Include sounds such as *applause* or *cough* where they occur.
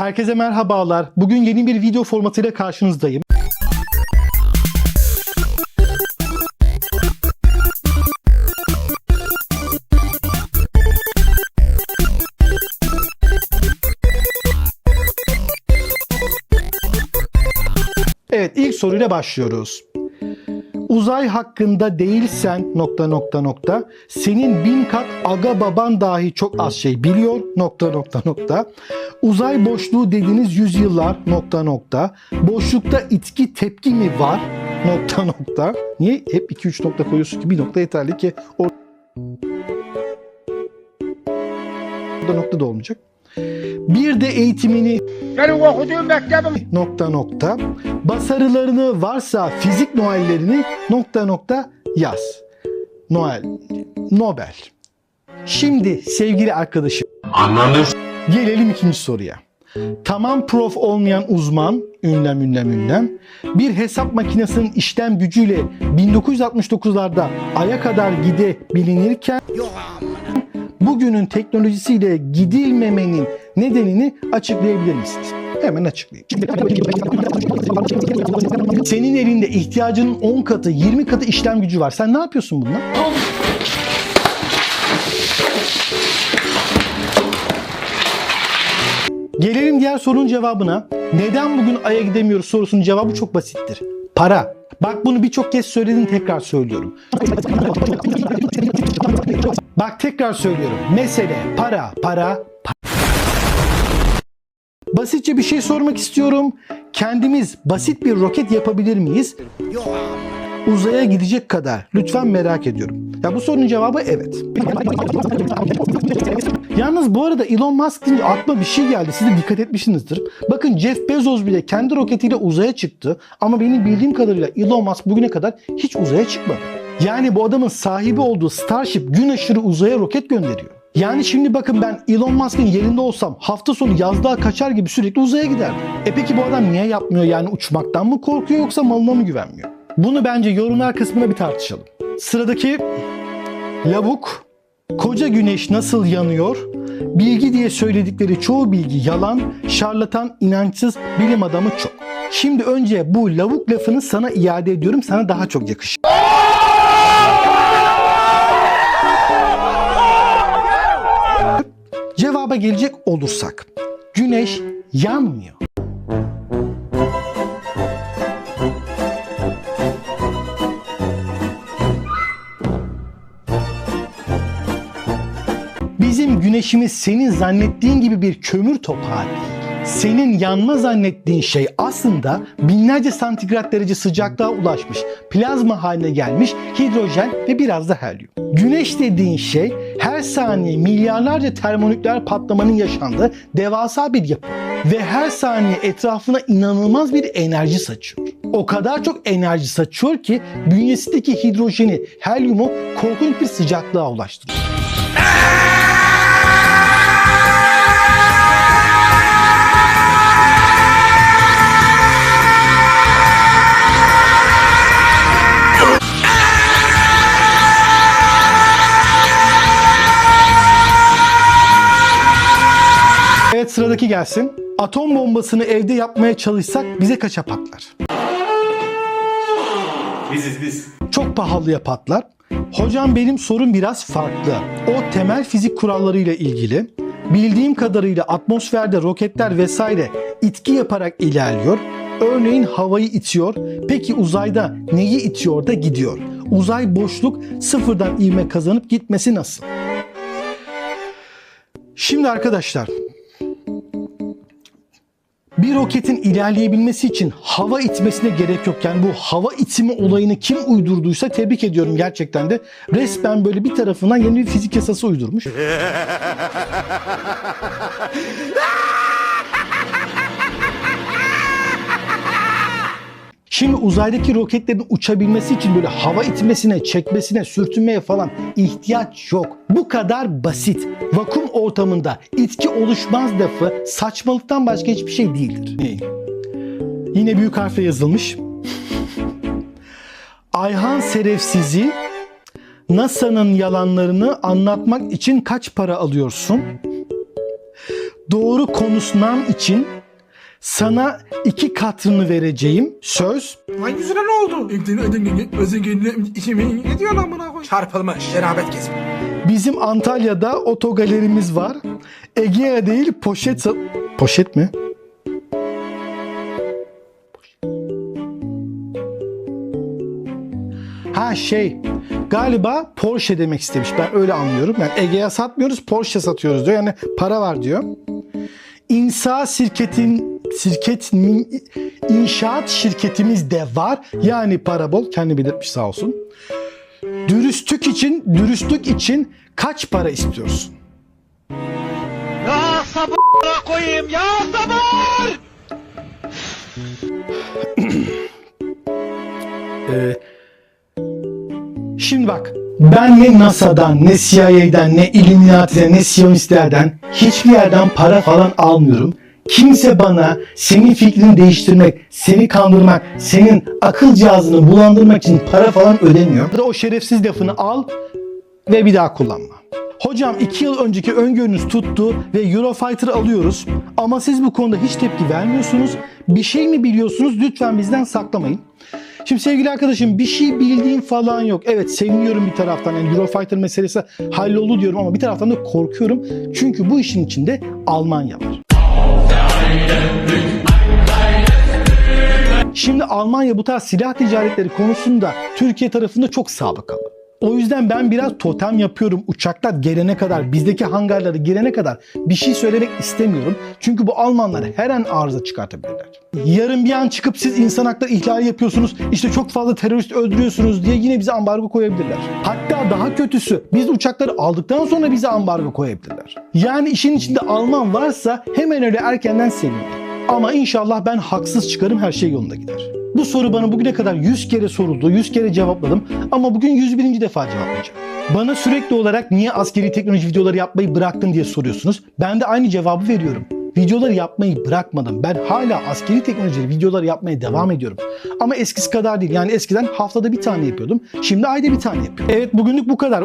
Herkese merhabalar. Bugün yeni bir video formatıyla karşınızdayım. Evet ilk soruyla başlıyoruz. Uzay hakkında değilsen nokta nokta nokta senin bin kat aga baban dahi çok az şey biliyor nokta nokta nokta. Uzay boşluğu dediğiniz yüzyıllar nokta nokta. Boşlukta itki tepki mi var nokta nokta? Niye hep 2-3 nokta koyuyorsun ki? Bir nokta yeterli ki orada nokta da olmayacak. Bir de eğitimini Benim okuduğum mektebim nokta nokta basarılarını varsa fizik noellerini nokta nokta yaz. Noel, Nobel. Şimdi sevgili arkadaşım Anladım. gelelim ikinci soruya. Tamam prof olmayan uzman, ünlem ünlem ünlem, bir hesap makinesinin işlem gücüyle 1969'larda aya kadar gidebilinirken bugünün teknolojisiyle gidilmemenin nedenini açıklayabilir misiniz? Hemen açıklayayım. Senin elinde ihtiyacının 10 katı, 20 katı işlem gücü var. Sen ne yapıyorsun bununla? Gelelim diğer sorunun cevabına. Neden bugün Ay'a gidemiyoruz sorusunun cevabı çok basittir. Para. Bak bunu birçok kez söyledim tekrar söylüyorum. Bak tekrar söylüyorum. Mesele para, para, para. Basitçe bir şey sormak istiyorum. Kendimiz basit bir roket yapabilir miyiz? Uzaya gidecek kadar. Lütfen merak ediyorum. Ya bu sorunun cevabı evet. Yalnız bu arada Elon Musk deyince aklıma bir şey geldi. Siz de dikkat etmişsinizdir. Bakın Jeff Bezos bile kendi roketiyle uzaya çıktı. Ama benim bildiğim kadarıyla Elon Musk bugüne kadar hiç uzaya çıkmadı. Yani bu adamın sahibi olduğu Starship gün aşırı uzaya roket gönderiyor. Yani şimdi bakın ben Elon Musk'ın yerinde olsam hafta sonu yazlığa kaçar gibi sürekli uzaya giderdim. E peki bu adam niye yapmıyor yani uçmaktan mı korkuyor yoksa malına mı güvenmiyor? Bunu bence yorumlar kısmına bir tartışalım. Sıradaki lavuk Koca güneş nasıl yanıyor? Bilgi diye söyledikleri çoğu bilgi yalan, şarlatan, inançsız bilim adamı çok. Şimdi önce bu lavuk lafını sana iade ediyorum. Sana daha çok yakışır. Cevaba gelecek olursak. Güneş yanmıyor. Bizim güneşimiz senin zannettiğin gibi bir kömür topağı değil. Senin yanma zannettiğin şey aslında binlerce santigrat derece sıcaklığa ulaşmış, plazma haline gelmiş hidrojen ve biraz da helyum. Güneş dediğin şey her saniye milyarlarca termonükleer patlamanın yaşandığı devasa bir yapı ve her saniye etrafına inanılmaz bir enerji saçıyor. O kadar çok enerji saçıyor ki bünyesindeki hidrojeni, helyumu korkunç bir sıcaklığa ulaştırıyor. Evet sıradaki gelsin. Atom bombasını evde yapmaya çalışsak bize kaça patlar? Biziz biz. Çok pahalıya patlar. Hocam benim sorum biraz farklı. O temel fizik kurallarıyla ilgili. Bildiğim kadarıyla atmosferde roketler vesaire itki yaparak ilerliyor. Örneğin havayı itiyor. Peki uzayda neyi itiyor da gidiyor? Uzay boşluk sıfırdan ivme kazanıp gitmesi nasıl? Şimdi arkadaşlar bir roketin ilerleyebilmesi için hava itmesine gerek yok. Yani bu hava itimi olayını kim uydurduysa tebrik ediyorum gerçekten de. Resmen böyle bir tarafından yeni bir fizik yasası uydurmuş. *laughs* Şimdi uzaydaki roketlerin uçabilmesi için böyle hava itmesine, çekmesine, sürtünmeye falan ihtiyaç yok. Bu kadar basit. Vakum ortamında itki oluşmaz lafı saçmalıktan başka hiçbir şey değildir. Yine büyük harfle yazılmış. Ayhan Serefsiz'i NASA'nın yalanlarını anlatmak için kaç para alıyorsun? doğru konuşman için sana iki katını vereceğim söz Lan yüzüne ne oldu? Ne diyor lan buna koy? Çarpılmış, şerabet kesmiş. Bizim Antalya'da otogalerimiz var. Egea değil poşet Poşet mi? Ha şey galiba Porsche demek istemiş. Ben öyle anlıyorum. Yani Egea satmıyoruz Porsche satıyoruz diyor. Yani para var diyor. İnsa şirketin şirket inşaat şirketimiz de var. Yani para bol. Kendi belirtmiş sağ olsun. Dürüstlük için, dürüstlük için kaç para istiyorsun? Ya sabır koyayım ya sabır. *clears throat* Ee, şimdi bak ben ne NASA'dan, ne CIA'den, ne Illuminati'den, ne Siyonistlerden hiçbir yerden para falan almıyorum. Kimse bana senin fikrini değiştirmek, seni kandırmak, senin akıl cihazını bulandırmak için para falan ödemiyor. O şerefsiz lafını al ve bir daha kullanma. Hocam 2 yıl önceki öngörünüz tuttu ve Eurofighter alıyoruz ama siz bu konuda hiç tepki vermiyorsunuz. Bir şey mi biliyorsunuz lütfen bizden saklamayın. Şimdi sevgili arkadaşım bir şey bildiğim falan yok. Evet seviniyorum bir taraftan yani Eurofighter meselesi halloldu diyorum ama bir taraftan da korkuyorum. Çünkü bu işin içinde Almanya var. Şimdi Almanya bu tarz silah ticaretleri konusunda Türkiye tarafında çok sabıkalı. O yüzden ben biraz totem yapıyorum. Uçaklar gelene kadar, bizdeki hangarları gelene kadar bir şey söylemek istemiyorum. Çünkü bu Almanlar her an arıza çıkartabilirler. Yarın bir an çıkıp siz insan hakları ihlali yapıyorsunuz, işte çok fazla terörist öldürüyorsunuz diye yine bize ambargo koyabilirler. Hatta daha kötüsü biz uçakları aldıktan sonra bize ambargo koyabilirler. Yani işin içinde Alman varsa hemen öyle erkenden sevinirim. Ama inşallah ben haksız çıkarım her şey yolunda gider. Bu soru bana bugüne kadar 100 kere soruldu, 100 kere cevapladım ama bugün 101. defa cevaplayacağım. Bana sürekli olarak niye askeri teknoloji videoları yapmayı bıraktın diye soruyorsunuz. Ben de aynı cevabı veriyorum. Videoları yapmayı bırakmadım. Ben hala askeri teknoloji videoları yapmaya devam ediyorum. Ama eskisi kadar değil. Yani eskiden haftada bir tane yapıyordum. Şimdi ayda bir tane yapıyorum. Evet bugünlük bu kadar.